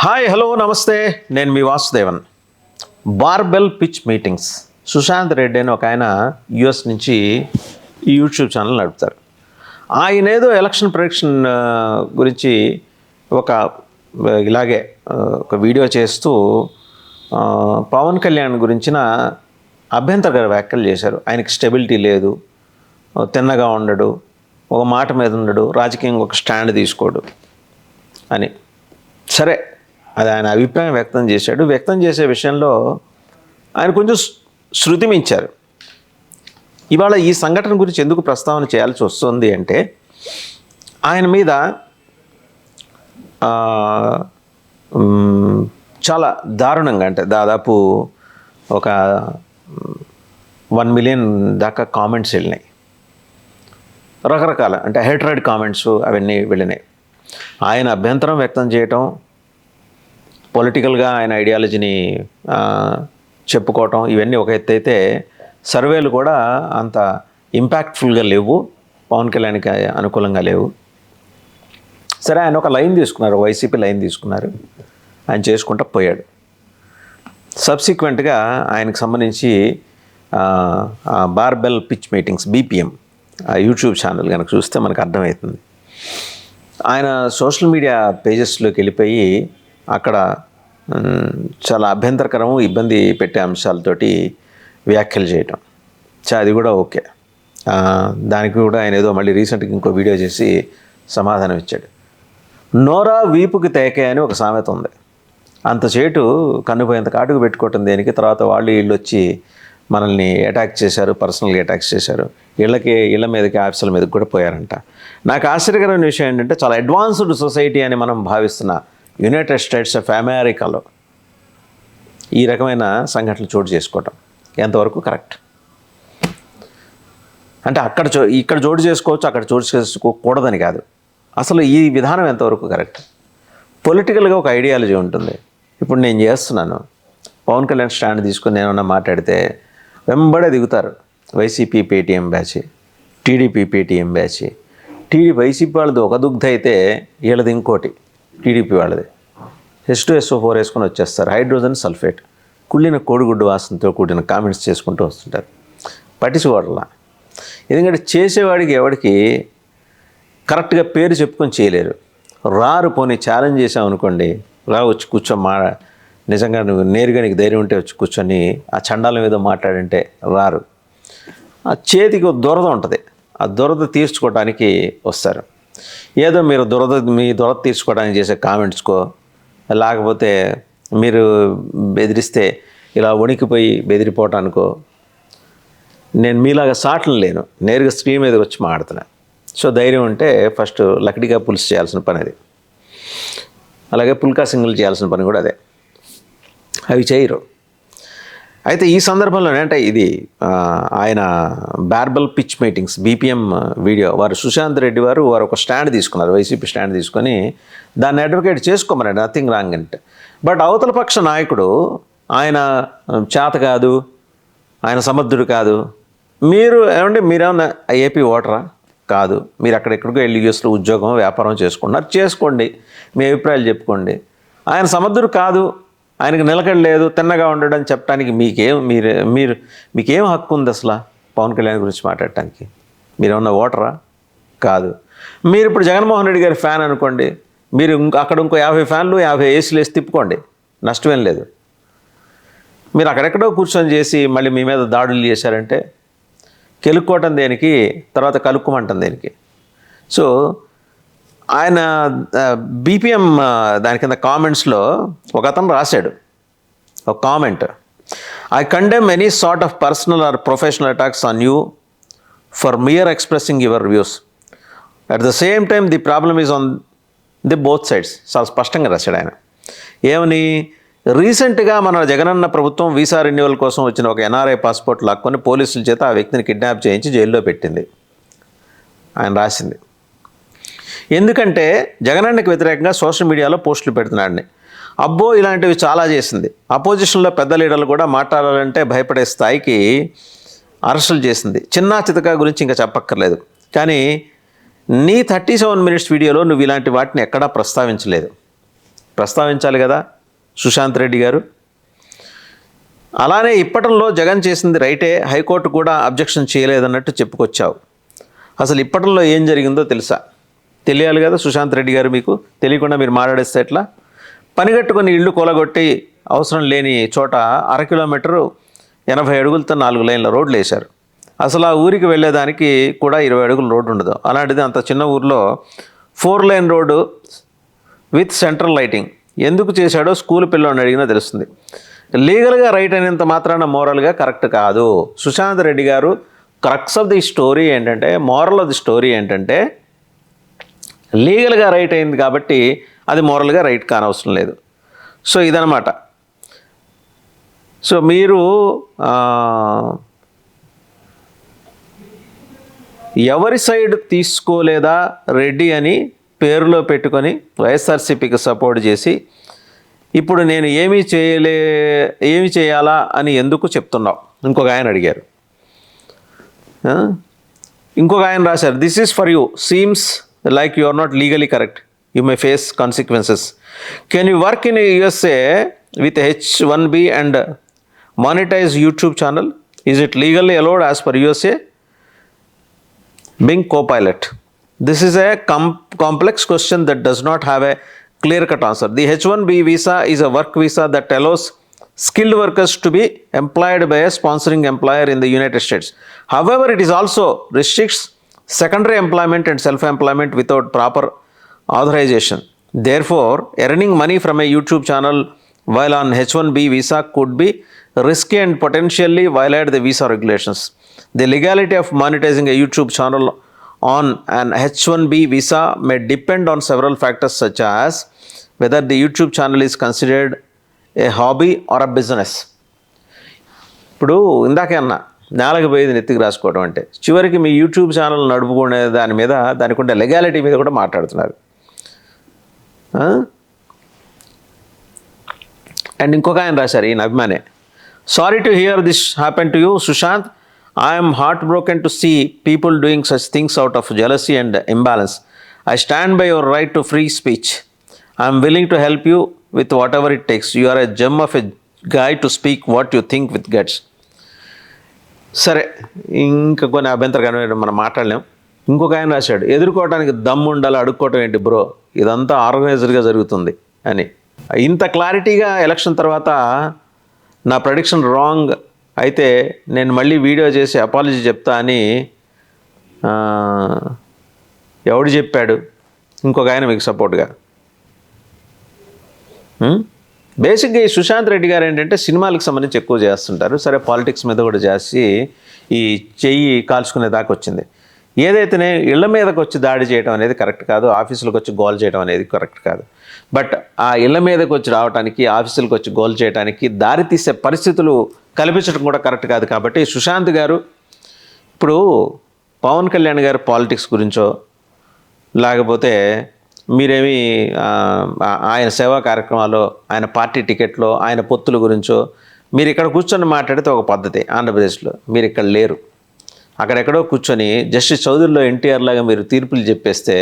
Hi hello నమస్తే. నేను మీ Vasudevan. Barbell pitch meetings Sushant Reddy అని ఒక ఆయన యుఎస్ నుంచి ఈ యూట్యూబ్ ఛానల్ నడుపుతారు. ఆయన ఏదో ఎలక్షన్ ప్రొడిక్షన్ గురించి ఒక ఇలాగే ఒక వీడియో చేస్తూ పవన్ కళ్యాణ్ గురించిన అభ్యంతరకర వ్యాఖ్యలు చేశారు. ఆయనకి స్టెబిలిటీ లేదు తిన్నగా ఉండడు ఒక మాట మీద ఉండడు రాజకీయంగా ఒక స్టాండ్ తీసుకోడు అని. సరే అది ఆయన అభిప్రాయం వ్యక్తం చేశాడు. వ్యక్తం చేసే విషయంలో ఆయన కొంచెం శ్- శృతి మించారు ఇవాళ ఈ సంఘటన గురించి ఎందుకు ప్రస్తావన చేయాల్సి వస్తుంది అంటే ఆయన మీద చాలా దారుణంగా అంటే దాదాపు ఒక వన్ మిలియన్ దాకా కామెంట్స్ వెళ్ళినాయి. రకరకాల అంటే హెట్రెడ్ కామెంట్స్ అవన్నీ వెళ్ళినాయి. ఆయన అభ్యంతరం వ్యక్తం చేయటం పొలిటికల్గా ఆయన ఐడియాలజీని చెప్పుకోవటం ఇవన్నీ ఒక ఎత్తు అయితే సర్వేలు కూడా అంత ఇంపాక్ట్ఫుల్గా లేవు. పవన్ కళ్యాణ్కి అనుకూలంగా లేవు. సరే ఆయన ఒక లైన్ తీసుకున్నారు వైసీపీ లైన్ తీసుకున్నారు. ఆయన చేసుకుంటా పోయాడు. సబ్సిక్వెంట్గా ఆయనకు సంబంధించి బార్బెల్ పిచ్ మీటింగ్స్ బీపీఎం ఆ యూట్యూబ్ ఛానల్ కనుక చూస్తే మనకు అర్థమవుతుంది. ఆయన సోషల్ మీడియా పేజెస్లోకి వెళ్ళిపోయి అక్కడ చాలా అభ్యంతరకరము ఇబ్బంది పెట్టే అంశాలతోటి వ్యాఖ్యలు చేయటం. చా అది కూడా ఓకే. దానికి కూడా ఆయన ఏదో మళ్ళీ రీసెంట్గా ఇంకో వీడియో చేసి సమాధానం ఇచ్చాడు. నోరా వీపుకి తేకే అని ఒక సామెత ఉంది. అంత చేటు కన్నుపోయేంత కాటుకు పెట్టుకోవటం దేనికి? తర్వాత వాళ్ళు వీళ్ళు వచ్చి మనల్ని అటాక్ చేశారు పర్సనల్గా అటాక్ చేశారు. ఇళ్ళకి ఇళ్ళ మీదకి ఆఫీసుల మీదకి కూడా పోయారంట. నాకు ఆశ్చర్యకరమైన విషయం ఏంటంటే చాలా అడ్వాన్స్డ్ సొసైటీ అని మనం భావిస్తున్న యునైటెడ్ స్టేట్స్ ఆఫ్ అమెరికాలో ఈ రకమైన సంఘటనలు చోటు చేసుకోవటం ఎంతవరకు కరెక్ట్? అంటే అక్కడ చో ఇక్కడ చోటు చేసుకోవచ్చు అక్కడ చోటు చేసుకోకూడదని కాదు. అసలు ఈ విధానం ఎంతవరకు కరెక్ట్? పొలిటికల్గా ఒక ఐడియాలజీ ఉంటుంది. ఇప్పుడు నేను చేస్తున్నాను. పవన్ కళ్యాణ్ స్టాండ్ తీసుకుని నేనన్నా మాట్లాడితే వెంబడే దిగుతారు. YCP Paytm batch TDP Paytm batch TD YCP వాళ్ళది ఒక దుగ్ధ అయితే వీళ్ళది ఇంకోటి టీడీపీ వాళ్ళది. హెచ్ టు ఎస్ఓ ఫోర్ వేసుకొని వచ్చేస్తారు. Hydrogen sulphate. కుళ్ళిన కోడిగుడ్డు వాసనతో కూడిన కామెంట్స్ చేసుకుంటూ వస్తుంటారు. పట్టించుకోవడలా ఎందుకంటే చేసేవాడికి ఎవడికి కరెక్ట్గా పేరు చెప్పుకొని చేయలేరు. రారు పోనీ ఛాలెంజ్ చేసాం అనుకోండి రా వచ్చి కూర్చో మా నిజంగా నువ్వు నేరుగా నీకు ధైర్యం ఉంటే వచ్చి కూర్చొని ఆ చండాల మీద మాట్లాడంటే రారు. ఆ చేతికి దురద ఉంటుంది. ఆ దురద తీర్చుకోవడానికి వస్తారు. ఏదో మీరు దురద మీ దురద తీర్చుకోవడానికి చేసే కామెంట్స్కో లేకపోతే మీరు బెదిరిస్తే ఇలా వణికిపోయి బెదిరిపోవటానికో నేను మీలాగా సాటలు లేను. నేరుగా స్క్రీన్ మీద వచ్చి మాడుతున్నా సో ధైర్యం ఉంటే ఫస్ట్ లకడిగా పులుసు చేయాల్సిన పని అది. అలాగే పుల్కా సింగిల్ చేయాల్సిన పని కూడా అదే. అవి చేయరు. అయితే ఈ సందర్భంలో అంటే ఇది ఆయన barbell pitch meetings BPM video వారు సుశాంత్ రెడ్డి వారు వారు ఒక స్టాండ్ తీసుకున్నారు వైసీపీ స్టాండ్ తీసుకొని దాన్ని అడ్వకేట్ చేసుకోమన్నాడు నథింగ్ రాంగ్ అంటే బట్ అవతల పక్ష నాయకుడు ఆయన చేత కాదు ఆయన సమర్థుడు కాదు. మీరు ఏమంటే మీరేమన్నా ఏపీ ఓటరా? కాదు. మీరు అక్కడెక్కడికో వెళ్ళి యూఎస్లో ఉద్యోగం వ్యాపారం చేసుకున్నారు చేసుకోండి. మీ అభిప్రాయాలు చెప్పుకోండి. ఆయన సమర్థుడు కాదు ఆయనకు నిలకడ లేదు తిన్నగా ఉండడం చెప్పడానికి మీకేం మీరు మీరు మీకేం హక్కు ఉంది అసలు పవన్ కళ్యాణ్ గురించి మాట్లాడటానికి? మీరేమన్నా ఓటరా? కాదు. మీరు ఇప్పుడు జగన్మోహన్ రెడ్డి గారి ఫ్యాన్ అనుకోండి మీరు అక్కడ ఇంకో యాభై ఫ్యాన్లు యాభై ఏసీలు వేసి తిప్పుకోండి. నష్టమేం లేదు. మీరు అక్కడెక్కడో కూర్చొని చేసి మళ్ళీ మీ మీద దాడులు చేశారంటే కెలుక్కోవటం దేనికి తర్వాత కలుక్కుమంటాం దేనికి? సో ఆయన బీపీఎం దాని కింద కామెంట్స్లో ఒక అతను రాశాడు. ఒక comment. I condemn any sort of personal or professional attacks on you for mere expressing your views at the same time the problem is on the both sides చాలా స్పష్టంగా రాశాడు ఆయన. ఏమని? రీసెంట్గా మన జగనన్న ప్రభుత్వం వీసా రెన్యువల్ కోసం వచ్చిన ఒక ఎన్ఆర్ఐ పాస్పోర్ట్ లాక్కొని పోలీసుల చేత ఆ వ్యక్తిని కిడ్నాప్ చేయించి జైల్లో పెట్టింది. ఆయన రాసింది. ఎందుకంటే జగనన్నకి వ్యతిరేకంగా సోషల్ మీడియాలో పోస్టులు పెడుతున్నాడని అబ్బో ఇలాంటివి చాలా చేసింది. అపోజిషన్లో పెద్ద లీడర్లు కూడా మాట్లాడాలంటే భయపడే స్థాయికి అరెస్టులు చేసింది. చిన్న చితక గురించి ఇంకా చెప్పక్కర్లేదు. కానీ నీ థర్టీ సెవెన్ మినిట్స్ వీడియోలో నువ్వు ఇలాంటి వాటిని ఎక్కడా ప్రస్తావించలేదు. ప్రస్తావించాలి కదా సుశాంత్ రెడ్డి గారు. అలానే ఇప్పటంలో జగన్ చేసింది రైటే హైకోర్టు కూడా అబ్జెక్షన్ చేయలేదన్నట్టు చెప్పుకొచ్చావు. అసలు ఇప్పటంలో ఏం జరిగిందో తెలుసా? తెలియాలి కదా సుశాంత్ రెడ్డి గారు మీకు. తెలియకుండా మీరు మాట్లాడేస్తే ఎట్లా? పనిగట్టుకుని ఇళ్ళు కూలగొట్టి అవసరం లేని చోట అర కిలోమీటరు ఎనభై అడుగులతో నాలుగు లైన్ల రోడ్లు వేశారు. అసలు ఆ ఊరికి వెళ్ళేదానికి కూడా ఇరవై అడుగుల రోడ్డు ఉండదు. అలాంటిది అంత చిన్న ఊర్లో four lane road with central lighting. ఎందుకు చేశాడో స్కూల్ పిల్లని అడిగినా తెలుస్తుంది. లీగల్గా రైట్ అయినంత మాత్రాన మోరల్గా కరెక్ట్ కాదు. సుశాంత్ రెడ్డి గారు క్రక్స్ ఆఫ్ ది స్టోరీ ఏంటంటే మోరల్ ఆఫ్ ది స్టోరీ ఏంటంటే లీగల్గా రైట్ అయింది కాబట్టి అది మోరల్గా రైట్ కానవసరం లేదు. సో ఇదనమాట సో మీరు ఎవరి సైడ్ తీసుకోలేదా రెడ్డి అని పేరులో పెట్టుకొని వైఎస్ఆర్సీపీకి సపోర్ట్ చేసి ఇప్పుడు నేను ఏమీ చేయలే ఏమి చేయాలా అని ఎందుకు చెప్తున్నావు? ఇంకొక ఆయన అడిగారు. ఇంకొక ఆయన రాశారు. This is for you seems like you are not legally correct. You may face consequences. Can you work in USA with H1B and monetize YouTube channel? Is it legally allowed as per USA? Being co-pilot. This is a com complex question that does not have a clear-cut answer. The H-1B visa is a work visa that allows skilled workers to be employed by a sponsoring employer in the United States. However, it is also restricts secondary employment and self employment without proper authorisation therefore earning money from a YouTube channel while on H one B visa could be risk and potentially violate the visa regulations the legality of monetising a YouTube channel on an H one B visa may depend on several factors such as whether the YouTube channel is considered a hobby or a business ఇప్పుడు ఇందాకే అన్నా నేలకు పోయేది నెత్తికి రాసుకోవడం అంటే. చివరికి మీ యూట్యూబ్ ఛానల్ నడుపుకునే దాని మీద దానికి ఉండే లెగాలిటీ మీద కూడా మాట్లాడుతున్నారు. అండ్ ఇంకొక ఆయన రాశారు ఈయన అభిమానే. Sorry to hear this happen to you Sushant. I'm heart broken to see people doing such things out of jealousy and imbalance I stand by your right to free speech I'm willing to help you with whatever it takes you are a gem of a guy to speak what you think with guts సరే ఇంకా కొన్ని అభ్యంతరకరమైన మనం మాట్లాడలేం. ఇంకొక ఆయన రాశాడు ఎదుర్కోవడానికి దమ్ము ఉండాలి అడుక్కోవటం ఏంటి బ్రో? ఇదంతా ఆర్గనైజర్గా జరుగుతుంది అని. ఇంత క్లారిటీగా ఎలక్షన్ తర్వాత నా ప్రొడిక్షన్ రాంగ్ అయితే నేను మళ్ళీ వీడియో చేసి అపాలజీ చెప్తా అని ఎవడు చెప్పాడు? ఇంకొక ఆయన మీకు సపోర్ట్గా. బేసిక్గా ఈ సుశాంత్ రెడ్డి గారు ఏంటంటే సినిమాలకు సంబంధించి ఎక్కువ చేస్తుంటారు. సరే పాలిటిక్స్ మీద కూడా చేసి ఈ చెయ్యి కాల్చుకునే దాకా వచ్చింది. ఏదైతేనే ఇళ్ళ మీదకి వచ్చి దాడి చేయడం అనేది కరెక్ట్ కాదు ఆఫీసులకు వచ్చి గోల్ చేయడం అనేది కరెక్ట్ కాదు. బట్ ఆ ఇళ్ళ మీదకి వచ్చి రావడానికి ఆఫీసులకు వచ్చి గోల్ చేయడానికి దారి తీసే పరిస్థితులు కల్పించడం కూడా కరెక్ట్ కాదు కాబట్టి సుశాంత్ గారు ఇప్పుడు పవన్ కళ్యాణ్ గారు పాలిటిక్స్ గురించో లేకపోతే మీరేమి ఆయన సేవా కార్యక్రమాలు ఆయన పార్టీ టికెట్లో ఆయన పొత్తుల గురించో మీరు ఇక్కడ కూర్చొని మాట్లాడితే ఒక పద్ధతి ఆంధ్రప్రదేశ్లో. మీరు ఇక్కడ లేరు. అక్కడెక్కడో కూర్చొని జస్టిస్ చౌదరిలో ఎన్టీఆర్ లాగా మీరు తీర్పులు చెప్పేస్తే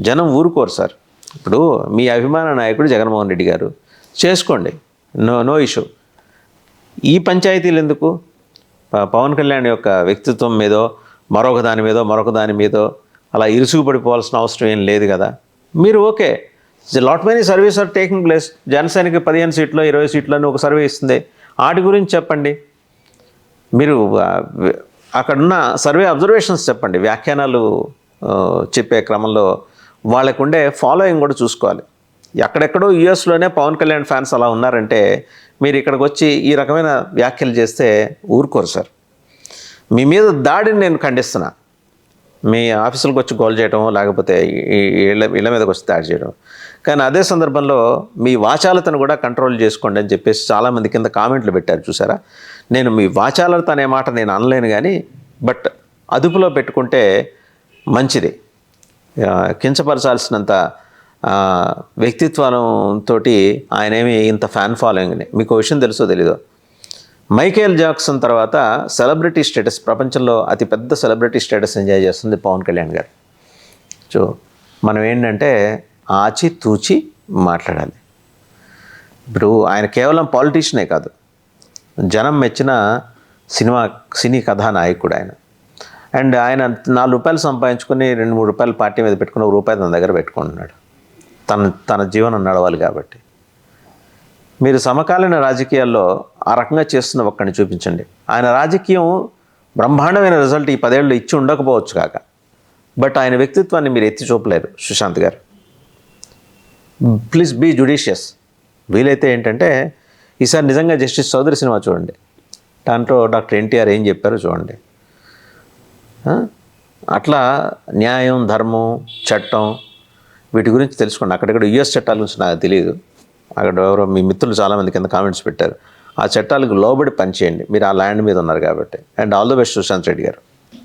జనం ఊరుకోరు సార్. ఇప్పుడు మీ అభిమాన నాయకుడు జగన్మోహన్ రెడ్డి గారు. చేసుకోండి. No no issue. ఈ పంచాయతీలు ఎందుకు? పవన్ కళ్యాణ్ యొక్క వ్యక్తిత్వం మీదో మరొక దాని మీదో మరొక దాని మీదో అలా ఇరుసుగు పడిపోవాల్సిన అవసరం ఏం లేదు కదా. మీరు okay. Lot many service are taking place. జనసేనకి పదిహేను సీట్లో ఇరవై సీట్లు అని ఒక సర్వే ఇస్తుంది. వాటి గురించి చెప్పండి. మీరు అక్కడున్న సర్వే అబ్జర్వేషన్స్ చెప్పండి. వ్యాఖ్యానాలు చెప్పే క్రమంలో వాళ్ళకు ఉండే ఫాలోయింగ్ కూడా చూసుకోవాలి. ఎక్కడెక్కడో యూఎస్లోనే పవన్ కళ్యాణ్ ఫ్యాన్స్ అలా ఉన్నారంటే మీరు ఇక్కడికి వచ్చి ఈ రకమైన వ్యాఖ్యలు చేస్తే ఊరుకోరు సార్. మీ మీద దాడిని నేను ఖండిస్తున్నా. మీ ఆఫీసులకు వచ్చి గోల్ చేయడం లేకపోతే ఈ ఇళ్ళ ఇళ్ళ మీదకి వచ్చి దాడి చేయడం కానీ అదే సందర్భంలో మీ వాచాలతను కూడా కంట్రోల్ చేసుకోండి అని చెప్పేసి చాలామంది కింద కామెంట్లు పెట్టారు చూసారా? నేను మీ వాచాలత అనే మాట నేను అనలేను కానీ బట్ అదుపులో పెట్టుకుంటే మంచిది. కించపరచాల్సినంత ఆ, వ్యక్తిత్వంతో ఆయనేమి ఇంత ఫ్యాన్ ఫాలోయింగ్ని మీకు విషయం తెలుసో తెలీదో? మైకేల్ జాక్సన్ తర్వాత సెలబ్రిటీ స్టేటస్ ప్రపంచంలో అతిపెద్ద సెలబ్రిటీ స్టేటస్ ఎంజాయ్ చేస్తుంది పవన్ కళ్యాణ్ గారు. సో మనం ఏంటంటే ఆచి తూచి మాట్లాడాలి. ఇప్పుడు ఆయన కేవలం పాలిటీషియనే కాదు జనం మెచ్చిన సినిమా సినీ కథానాయకుడు ఆయన. అండ్ ఆయన నాలుగు రూపాయలు సంపాదించుకొని రెండు మూడు రూపాయలు పార్టీ మీద పెట్టుకుని ఒక రూపాయి తన దగ్గర పెట్టుకుంటున్నాడు తన తన జీవనం నడవాలి కాబట్టి. మీరు సమకాలీన రాజకీయాల్లో ఆ రకంగా చేస్తున్న ఒక్కడిని చూపించండి. ఆయన రాజకీయం బ్రహ్మాండమైన రిజల్ట్ ఈ పదేళ్ళు ఇచ్చి ఉండకపోవచ్చు కాక. బట్ ఆయన వ్యక్తిత్వాన్ని మీరు ఎత్తి చూపలేరు సుశాంత్ గారు. ప్లీజ్ బీ జుడిషియస్ వీలైతే ఏంటంటే ఈసారి నిజంగా జస్టిస్ చౌదరి సినిమా చూడండి. దాంట్లో డాక్టర్ ఎన్టీఆర్ ఏం చెప్పారో చూడండి. అట్లా న్యాయం ధర్మం చట్టం వీటి గురించి తెలుసుకోండి. అక్కడక్కడ యుఎస్ చట్టాల గురించి నాకు తెలియదు. అక్కడ ఎవరో మీ మిత్రులు చాలామంది కింద కామెంట్స్ పెట్టారు. ఆ చట్టాలకు లోబడి పనిచేయండి. మీరు ఆ ల్యాండ్ మీద ఉన్నారు కాబట్టి. And all the best Sushant Reddy గారు.